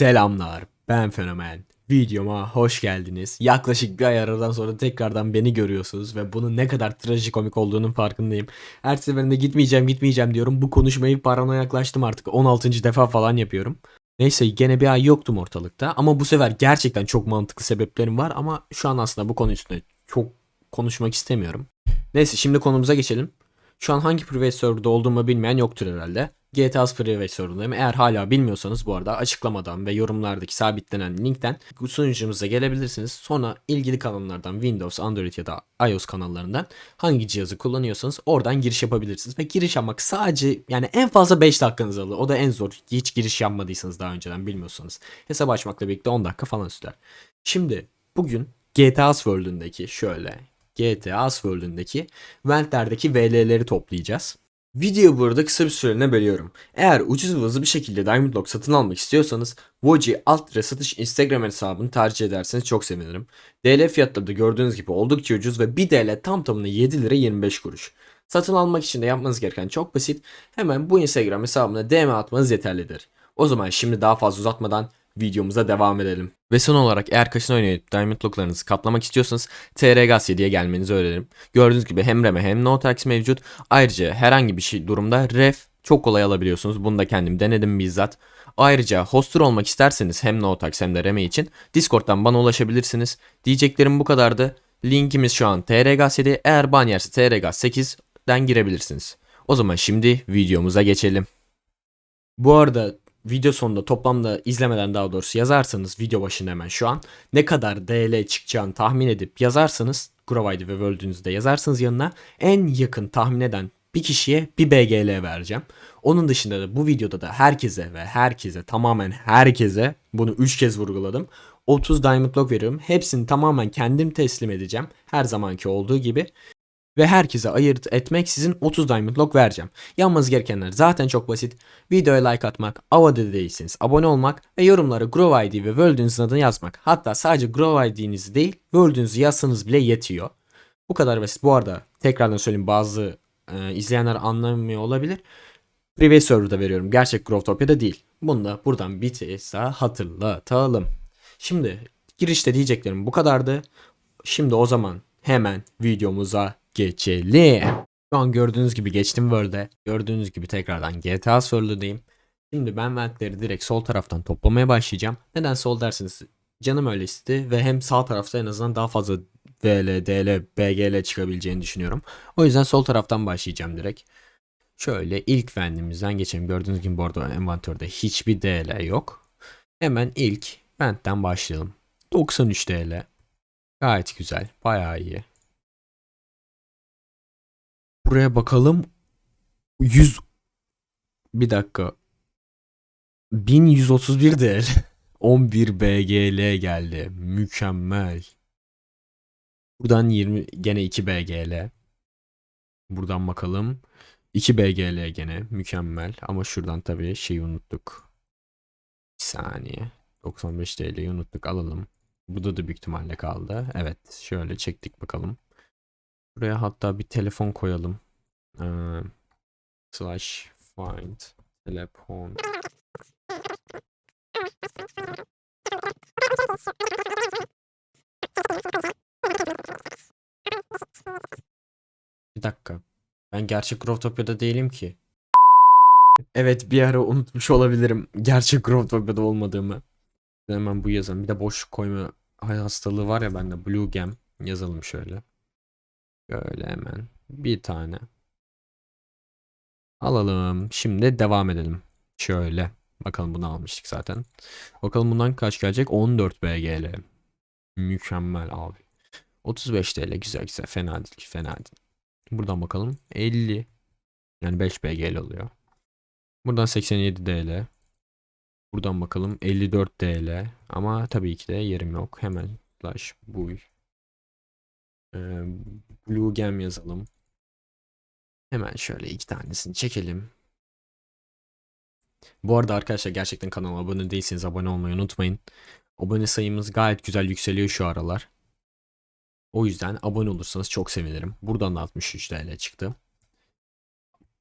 Selamlar, ben Fenomen. Videoma hoş geldiniz. Yaklaşık bir ay aradan sonra tekrardan beni görüyorsunuz ve bunun ne kadar trajikomik olduğunun farkındayım. Her seferinde gitmeyeceğim gitmeyeceğim diyorum. Bu konuşmayı paranoya yaklaştım artık. 16. defa falan yapıyorum. Neyse gene bir ay yoktum ortalıkta ama bu sefer gerçekten çok mantıklı sebeplerim var ama şu an aslında bu konu üstüne çok konuşmak istemiyorum. Neyse şimdi konumuza geçelim. Şu an hangi private server'da olduğumu bilmeyen yoktur herhalde. GTA Private Server'dayım. Eğer hala bilmiyorsanız bu arada açıklamadan ve yorumlardaki sabitlenen linkten sunucumuza gelebilirsiniz. Sonra ilgili kanallardan Windows, Android ya da iOS kanallarından hangi cihazı kullanıyorsanız oradan giriş yapabilirsiniz. Ve giriş yapmak sadece yani en fazla 5 dakikanız alır. O da en zor. Hiç giriş yapmadıysanız daha önceden bilmiyorsanız. Hesap açmakla birlikte 10 dakika falan sürer. Şimdi bugün GTA World'ündeki şöyle GTA World'ündeki Ventlerdeki VL'leri toplayacağız. Videoyu burada kısa bir süreliğine bölüyorum. Eğer ucuz ve hızlı bir şekilde Diamond Lock satın almak istiyorsanız Voji alt lira satış Instagram hesabını tercih ederseniz çok sevinirim. DL fiyatları da gördüğünüz gibi oldukça ucuz ve 1 DL tam tamına 7 lira 25 kuruş. Satın almak için de yapmanız gereken çok basit. Hemen bu Instagram hesabına DM atmanız yeterlidir. O zaman şimdi daha fazla uzatmadan videomuza devam edelim. Ve son olarak eğer kaşın oynayıp Diamond Lock'larınızı katlamak istiyorsanız TRGAS 7'ye gelmenizi öneririm. Gördüğünüz gibi hem RAM'e hem No Tax mevcut. Ayrıca herhangi bir şey durumda ref çok kolay alabiliyorsunuz. Bunu da kendim denedim bizzat. Ayrıca hoster olmak isterseniz hem No Tax hem de RAM'e için Discord'dan bana ulaşabilirsiniz. Diyeceklerim bu kadardı. Linkimiz şu an TRGAS 7. Eğer ban yerse TRGAS 8'den girebilirsiniz. O zaman şimdi videomuza geçelim. Bu arada video sonunda toplamda izlemeden daha doğrusu yazarsanız video başında hemen şu an ne kadar DL çıkacağını tahmin edip yazarsanız Grove ID ve World'ünüzde yazarsanız yanına en yakın tahmin eden bir kişiye bir BGL vereceğim. Onun dışında da bu videoda da herkese ve herkese tamamen herkese bunu 3 kez vurguladım. 30 Diamond Lock veriyorum. Hepsini tamamen kendim teslim edeceğim. Her zamanki olduğu gibi ve herkese ayırt etmek sizin 30 Diamond Lock vereceğim. Yapmanız gerekenler zaten çok basit. Videoya like atmak, abone değilseniz abone olmak ve yorumlara Grow ID ve World'ünüzün adını yazmak. Hatta sadece Grow ID'nizi değil World'ünüzü yazsanız bile yetiyor. Bu kadar basit. Bu arada tekrardan söyleyeyim bazı e, izleyenler anlamıyor olabilir. Private server'da veriyorum. Gerçek Growtopia'da değil. Bunu da buradan bir kez daha hatırlatalım. Şimdi girişte diyeceklerim bu kadardı. Şimdi o zaman hemen videomuza geçelim. Şu an gördüğünüz gibi geçtim World'e. Gördüğünüz gibi tekrardan GTA World'deyim. Şimdi ben ventleri direkt sol taraftan toplamaya başlayacağım. Neden sol dersiniz? Canım öyle istedi ve hem sağ tarafta en azından daha fazla VL, DL, BGL çıkabileceğini düşünüyorum. O yüzden sol taraftan başlayacağım direkt. Şöyle ilk ventimizden geçelim. Gördüğünüz gibi bu arada envantörde hiçbir DL yok. Hemen ilk ventten başlayalım. 93 DL. Gayet güzel. Bayağı iyi. Buraya bakalım. 100 bir dakika. 1131 değer. 11 BGL geldi. Mükemmel. Buradan 20 gene 2 BGL. Buradan bakalım. 2 BGL gene mükemmel ama şuradan tabii şeyi unuttuk. Bir saniye. 95 TL'yi unuttuk alalım. Burada da büyük ihtimalle kaldı. Evet şöyle çektik bakalım. Buraya hatta bir telefon koyalım. Ee, slash find telefon. Bir dakika. Ben gerçek Growtopia'da değilim ki. Evet bir ara unutmuş olabilirim gerçek Growtopia'da olmadığımı. Hemen bu yazalım. Bir de boş koyma hastalığı var ya bende. Blue Gem yazalım şöyle. Şöyle hemen bir tane. Alalım. Şimdi devam edelim. Şöyle. Bakalım bunu almıştık zaten. Bakalım bundan kaç gelecek? 14 BGL. Mükemmel abi. 35 TL güzel güzel. Fena değil. Fena değil. Buradan bakalım. 50. Yani 5 BGL oluyor. Buradan 87 DL. Buradan bakalım 54 DL. Ama tabii ki de yerim yok. Hemen slash buy. Blue Gem yazalım. Hemen şöyle iki tanesini çekelim. Bu arada arkadaşlar gerçekten kanala abone değilseniz abone olmayı unutmayın. Abone sayımız gayet güzel yükseliyor şu aralar. O yüzden abone olursanız çok sevinirim. Buradan da 63 TL çıktı.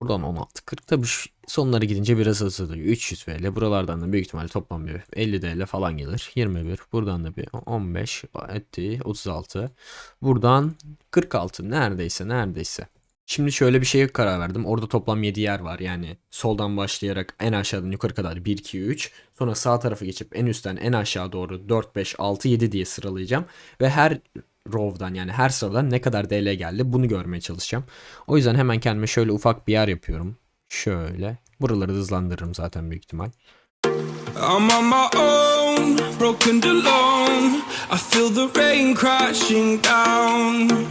Buradan 16 40 tabii şu sonları gidince biraz azalıyor. 300 TL buralardan da büyük ihtimalle toplam bir 50 TL falan gelir. 21 buradan da bir 15 etti 36. Buradan 46 neredeyse neredeyse. Şimdi şöyle bir şeye karar verdim. Orada toplam 7 yer var. Yani soldan başlayarak en aşağıdan yukarı kadar 1 2 3. Sonra sağ tarafa geçip en üstten en aşağı doğru 4 5 6 7 diye sıralayacağım ve her row'dan yani her sıradan ne kadar DL geldi bunu görmeye çalışacağım. O yüzden hemen kendime şöyle ufak bir yer yapıyorum. Şöyle. Buraları hızlandırırım zaten büyük ihtimal. I'm on my own, broken alone. I feel the rain crashing down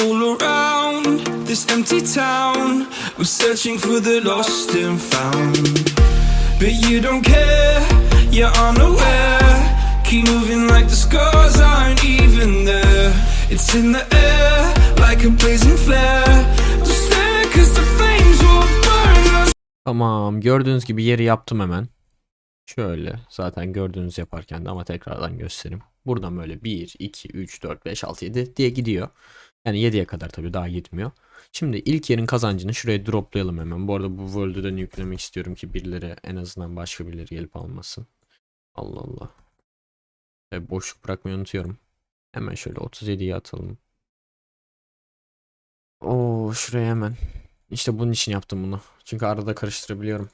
all around this empty town. I'm searching for the lost and found, but you don't care. You're unaware. Keep moving like the scars aren't even there. It's in the air like a blazing flare. Tamam. Gördüğünüz gibi yeri yaptım hemen. Şöyle. Zaten gördüğünüz yaparken de ama tekrardan göstereyim. Buradan böyle 1, 2, 3, 4, 5, 6, 7 diye gidiyor. Yani 7'ye kadar tabii daha gitmiyor. Şimdi ilk yerin kazancını şuraya droplayalım hemen. Bu arada bu world'ü de yüklemek istiyorum ki birileri en azından başka birileri gelip almasın. Allah Allah. E, boşluk bırakmayı unutuyorum. Hemen şöyle 37'ye atalım. Oo şuraya hemen. İşte bunun için yaptım bunu. Çünkü arada karıştırabiliyorum.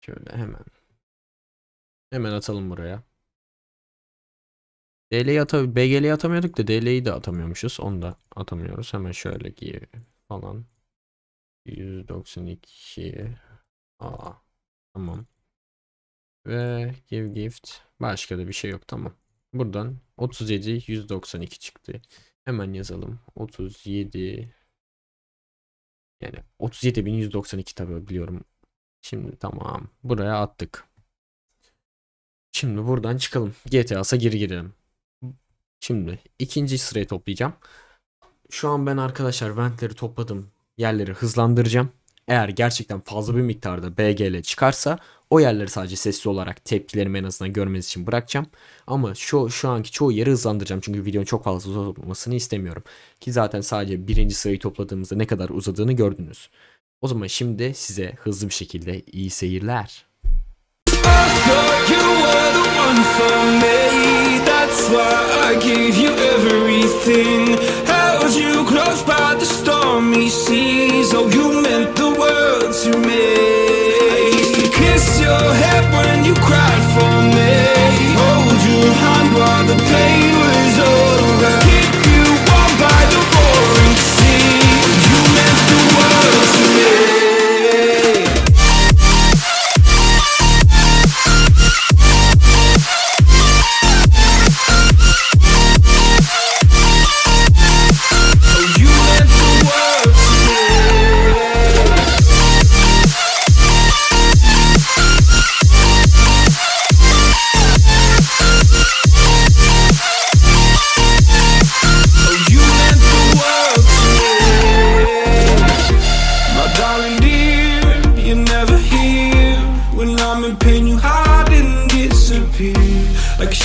Şöyle hemen. Hemen atalım buraya. DL'yi ata BGL'yi atamıyorduk da DL'yi de atamıyormuşuz. Onu da atamıyoruz. Hemen şöyle giy falan. 192 Aa. Tamam. Ve give gift. Başka da bir şey yok. Tamam. Buradan 37 192 çıktı. Hemen yazalım. 37 yani 37.192 tabii biliyorum. Şimdi tamam. Buraya attık. Şimdi buradan çıkalım. GTA'sa geri girelim. Şimdi ikinci sırayı toplayacağım. Şu an ben arkadaşlar ventleri topladım. Yerleri hızlandıracağım. Eğer gerçekten fazla bir miktarda BGL çıkarsa o yerleri sadece sesli olarak tepkilerimi en azından görmeniz için bırakacağım. Ama şu şu anki çoğu yeri hızlandıracağım çünkü videonun çok fazla uzatmasını istemiyorum. Ki zaten sadece birinci sırayı topladığımızda ne kadar uzadığını gördünüz. O zaman şimdi size hızlı bir şekilde iyi seyirler. I I used to kiss your head when you cried for me.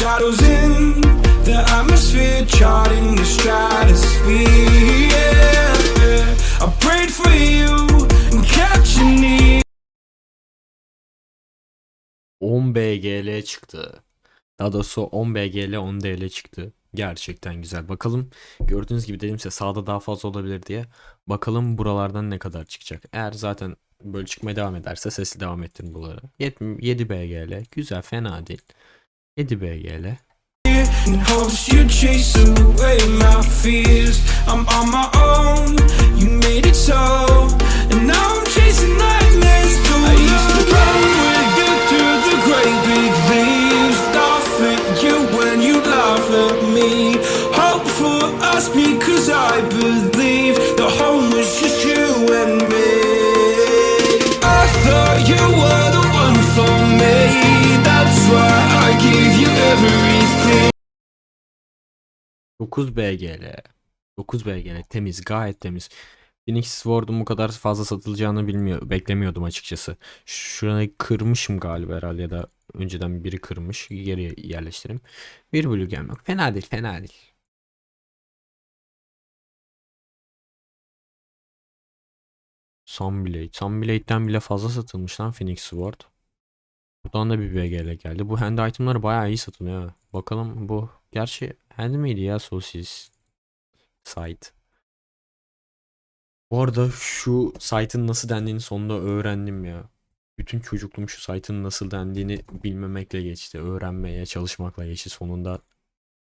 Shadows in the atmosphere, charting the stratosphere. Yeah. I prayed for you and kept you near. 10 BGL çıktı. Daha doğrusu 10 BGL 10 DL çıktı. Gerçekten güzel. Bakalım gördüğünüz gibi dedim size sağda daha fazla olabilir diye. Bakalım buralardan ne kadar çıkacak. Eğer zaten böyle çıkmaya devam ederse sesli devam ettirin buraları. 7 BGL. Güzel fena değil. 7 BGL. in hopes you chase away my fears. I'm on my own, you made it so, and now I'm chasing nightmares. Through I used to run with you through the great big leaves, laugh at you when you laugh at me. Hope for us because I believe the home was just you and me. I thought you were the one for me. That's why I gave you everything. 9 BGL. 9 BGL temiz gayet temiz. Phoenix Sword'un bu kadar fazla satılacağını bilmiyor, beklemiyordum açıkçası. Şurayı kırmışım galiba herhalde ya da önceden biri kırmış. Geri yerleştireyim. Bir Blue Gem yok. Fena değil fena değil. Sunblade. Sunblade'den bile fazla satılmış lan Phoenix Sword. Buradan da bir BGL geldi. Bu hand itemları bayağı iyi satılıyor. Bakalım bu. Gerçi hand miydi ya sosis site. Bu arada şu site'ın nasıl dendiğini sonunda öğrendim ya. Bütün çocukluğum şu site'ın nasıl dendiğini bilmemekle geçti. Öğrenmeye çalışmakla geçti. Sonunda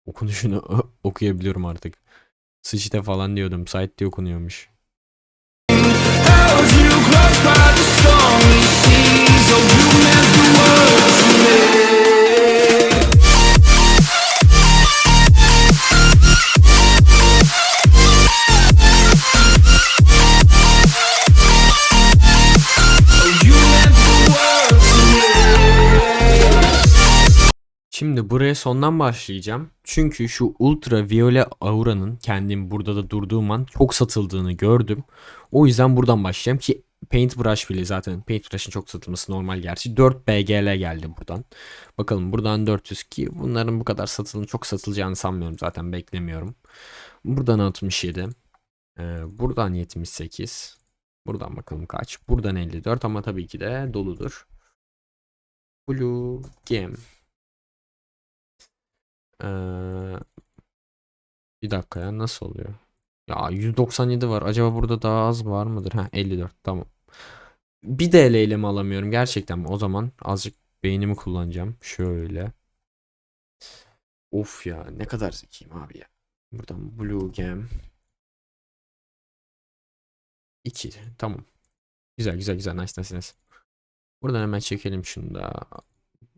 okunuşunu okuyabiliyorum artık. Sıçte falan diyordum. Site diye okunuyormuş. Şimdi buraya sondan başlayacağım. Çünkü şu ultraviyole auranın kendim burada da durduğum an çok satıldığını gördüm. O yüzden buradan başlayacağım ki Paintbrush bile zaten Paintbrush'ın çok satılması normal gerçi. 4 BGL geldi buradan. Bakalım buradan 400 ki bunların bu kadar satılın çok satılacağını sanmıyorum zaten beklemiyorum. Buradan 67. Ee, buradan 78. Buradan bakalım kaç. Buradan 54 ama tabii ki de doludur. Blue Gem. Ee, bir dakika ya nasıl oluyor? Ya 197 var. Acaba burada daha az var mıdır? Ha 54 tamam. Bir DL ile mi alamıyorum gerçekten mi? O zaman azıcık beynimi kullanacağım. Şöyle. Of ya ne kadar zekiyim abi ya. Buradan Blue Gem. 2 tamam. Güzel güzel güzel nice nice nice. Buradan hemen çekelim şunu da.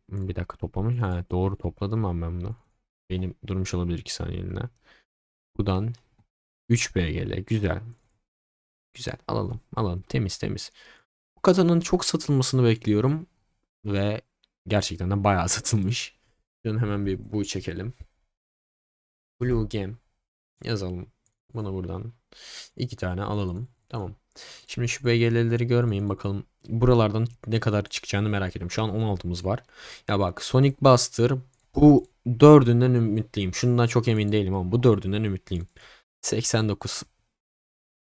Bir dakika toplamış. Ha doğru topladım ben bunu. Benim durmuş olabilir 2 saniyeliğine. Buradan 3 BGL güzel. Güzel alalım alalım temiz temiz. Bu katanın çok satılmasını bekliyorum. Ve gerçekten de bayağı satılmış. Şuradan hemen bir bu çekelim. Blue Gem yazalım. Bunu buradan iki tane alalım. Tamam. Şimdi şu BGL'leri görmeyin bakalım. Buralardan ne kadar çıkacağını merak ediyorum. Şu an 16'mız var. Ya bak Sonic Buster bu dördünden ümitliyim. Şundan çok emin değilim ama bu dördünden ümitliyim. 89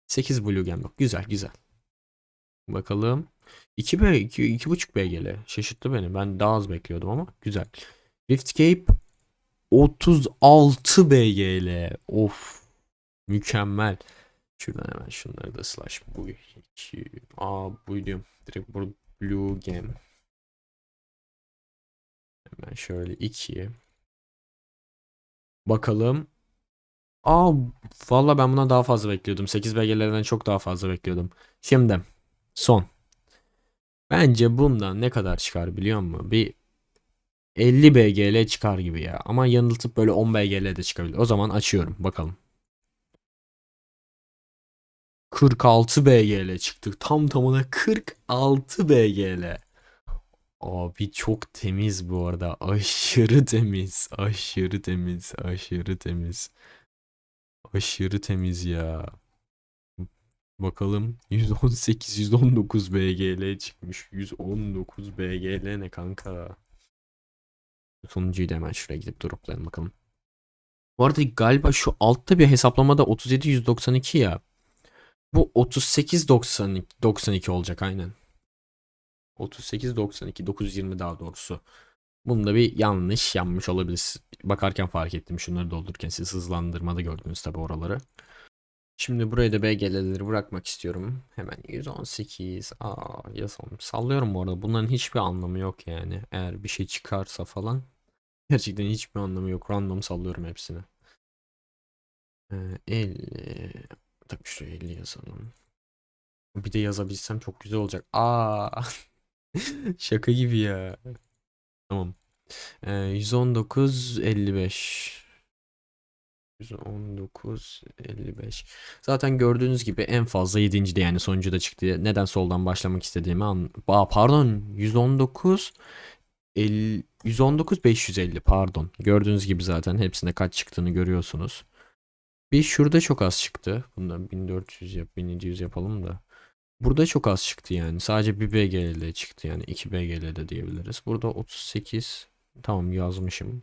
8 Blue Gem bak. Güzel güzel. Bakalım. 2 B 2 2.5 BGL. Şaşırttı beni. Ben daha az bekliyordum ama güzel. Riftcape 36 BGL. Of. Mükemmel. Şuradan hemen şunları da slash bu 2 Aa buydu. Direkt burada Blue Gem. Hemen şöyle 2. Bakalım. Aa valla ben buna daha fazla bekliyordum. 8 BG'lerden çok daha fazla bekliyordum. Şimdi son. Bence bundan ne kadar çıkar biliyor musun? Bir 50 BGL çıkar gibi ya. Ama yanıltıp böyle 10 BGL de çıkabilir. O zaman açıyorum. Bakalım. 46 BGL çıktı. Tam tamına 46 BGL. Abi çok temiz bu arada. Aşırı temiz. Aşırı temiz. Aşırı temiz. Aşırı temiz ya. Bakalım 118 119 BGL çıkmış. 119 BGL ne kanka? Sonuncuyu da hemen şuraya gidip droplayalım bakalım. Bu arada galiba şu altta bir hesaplamada 37 192 ya. Bu 38 92 92 olacak aynen. 38 92 920 daha doğrusu. Bunda bir yanlış yanmış olabilir. Bakarken fark ettim şunları doldururken siz hızlandırmada gördünüz tabi oraları. Şimdi buraya da BGL'leri bırakmak istiyorum. Hemen 118. Aa yazalım. Sallıyorum bu arada. Bunların hiçbir anlamı yok yani. Eğer bir şey çıkarsa falan. Gerçekten hiçbir anlamı yok. Random sallıyorum hepsini. Ee, 50. Tabii şuraya 50 yazalım. Bir de yazabilsem çok güzel olacak. Aa. Şaka gibi ya. Tamam. Ee, 119 55. 119 55. Zaten gördüğünüz gibi en fazla 7. de yani sonuncu da çıktı. Neden soldan başlamak istediğimi an Aa, pardon 119 50, 119 550 pardon. Gördüğünüz gibi zaten hepsinde kaç çıktığını görüyorsunuz. Bir şurada çok az çıktı. Bundan 1400 yap 1700 yapalım da. Burada çok az çıktı yani. Sadece bir BGL çıktı yani. 2 BGL de diyebiliriz. Burada 38 tamam yazmışım.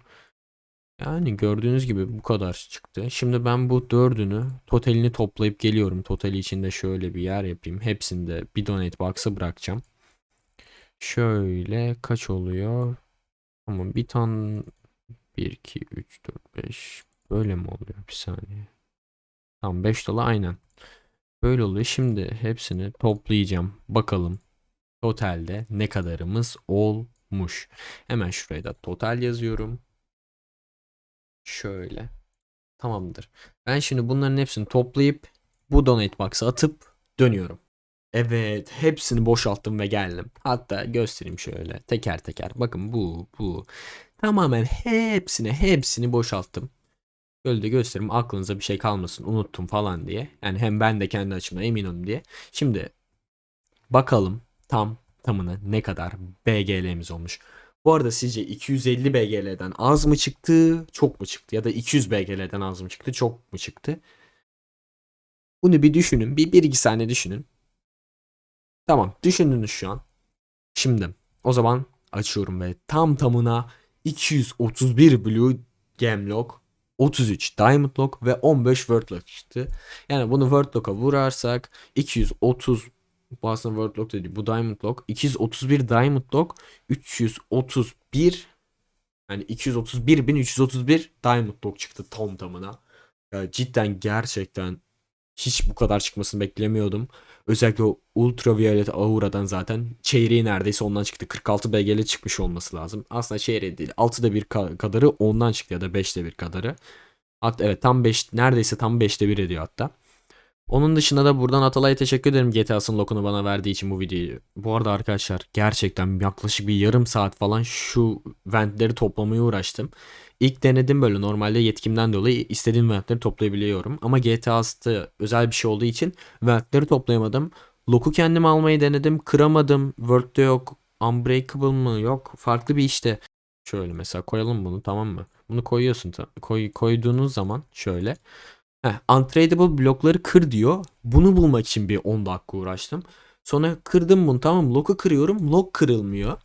Yani gördüğünüz gibi bu kadar çıktı. Şimdi ben bu dördünü totalini toplayıp geliyorum. Totali içinde şöyle bir yer yapayım. Hepsinde bir donate box'a bırakacağım. Şöyle kaç oluyor? Tamam bir tane 1, 2, 3, 4, 5 böyle mi oluyor? Bir saniye. Tamam 5 dolar aynen. Böyle oluyor. Şimdi hepsini toplayacağım. Bakalım totalde ne kadarımız olmuş. Hemen şuraya da total yazıyorum. Şöyle. Tamamdır. Ben şimdi bunların hepsini toplayıp bu donate box'a atıp dönüyorum. Evet, hepsini boşalttım ve geldim. Hatta göstereyim şöyle teker teker. Bakın bu, bu. Tamamen hepsini, hepsini boşalttım. Böyle de göstereyim aklınıza bir şey kalmasın unuttum falan diye. Yani hem ben de kendi açımdan emin olun diye. Şimdi bakalım tam tamına ne kadar BGL'miz olmuş. Bu arada sizce 250 BGL'den az mı çıktı, çok mu çıktı? Ya da 200 BGL'den az mı çıktı, çok mu çıktı? Bunu bir düşünün. Bir, bir iki saniye düşünün. Tamam düşündünüz şu an. Şimdi o zaman açıyorum ve tam tamına 231 Blue Gemlock, 33 Diamond Lock ve 15 Word Lock çıktı. Yani bunu Word Lock'a vurarsak 230 bu aslında Word Lock değil bu Diamond Lock 231 Diamond Lock 331 yani 231.331 Diamond Lock çıktı tam tamına. Ya cidden gerçekten hiç bu kadar çıkmasını beklemiyordum. Özellikle o Ultraviolet Aura'dan zaten çeyreği neredeyse ondan çıktı. 46 BG'le çıkmış olması lazım. Aslında çeyreği değil. 6'da bir ka- kadarı ondan çıktı ya da 5'te bir kadarı. Hatta evet tam 5 neredeyse tam 5'te 1 ediyor hatta. Onun dışında da buradan Atalay'a teşekkür ederim GTA'sın lokunu bana verdiği için bu videoyu. Bu arada arkadaşlar gerçekten yaklaşık bir yarım saat falan şu ventleri toplamaya uğraştım. İlk denedim böyle normalde yetkimden dolayı istediğim ventleri toplayabiliyorum. Ama GTA'sta özel bir şey olduğu için ventleri toplayamadım. Loku kendim almayı denedim. Kıramadım. World'de yok. Unbreakable mı? Yok. Farklı bir işte. Şöyle mesela koyalım bunu tamam mı? Bunu koyuyorsun. Koy, koyduğunuz zaman şöyle. Heh, untradable blokları kır diyor. Bunu bulmak için bir 10 dakika uğraştım. Sonra kırdım bunu tamam? Lock'u kırıyorum. Lock kırılmıyor.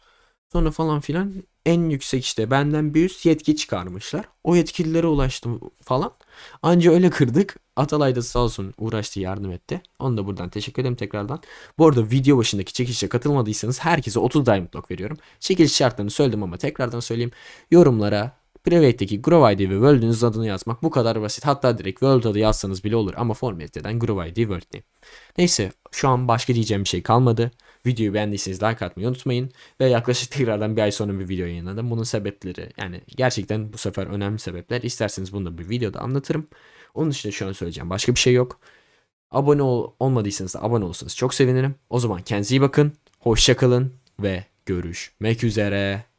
Sonra falan filan en yüksek işte benden bir üst yetki çıkarmışlar. O yetkililere ulaştım falan. Anca öyle kırdık. Atalay da sağ olsun uğraştı yardım etti. Onu da buradan teşekkür ederim tekrardan. Bu arada video başındaki çekilişe katılmadıysanız herkese 30 Diamond Lock veriyorum. Çekiliş şartlarını söyledim ama tekrardan söyleyeyim. Yorumlara Private'deki Groove ID ve World'ünüz adını yazmak bu kadar basit. Hatta direkt World adı yazsanız bile olur ama formaliteden Groove ID World. Neyse şu an başka diyeceğim bir şey kalmadı. Videoyu beğendiyseniz like atmayı unutmayın. Ve yaklaşık tekrardan bir ay sonra bir video yayınladım. Bunun sebepleri yani gerçekten bu sefer önemli sebepler. İsterseniz bunu da bir videoda anlatırım. Onun dışında şu an söyleyeceğim başka bir şey yok. Abone ol olmadıysanız da abone olursanız çok sevinirim. O zaman kendinize iyi bakın. Hoşça kalın ve görüşmek üzere.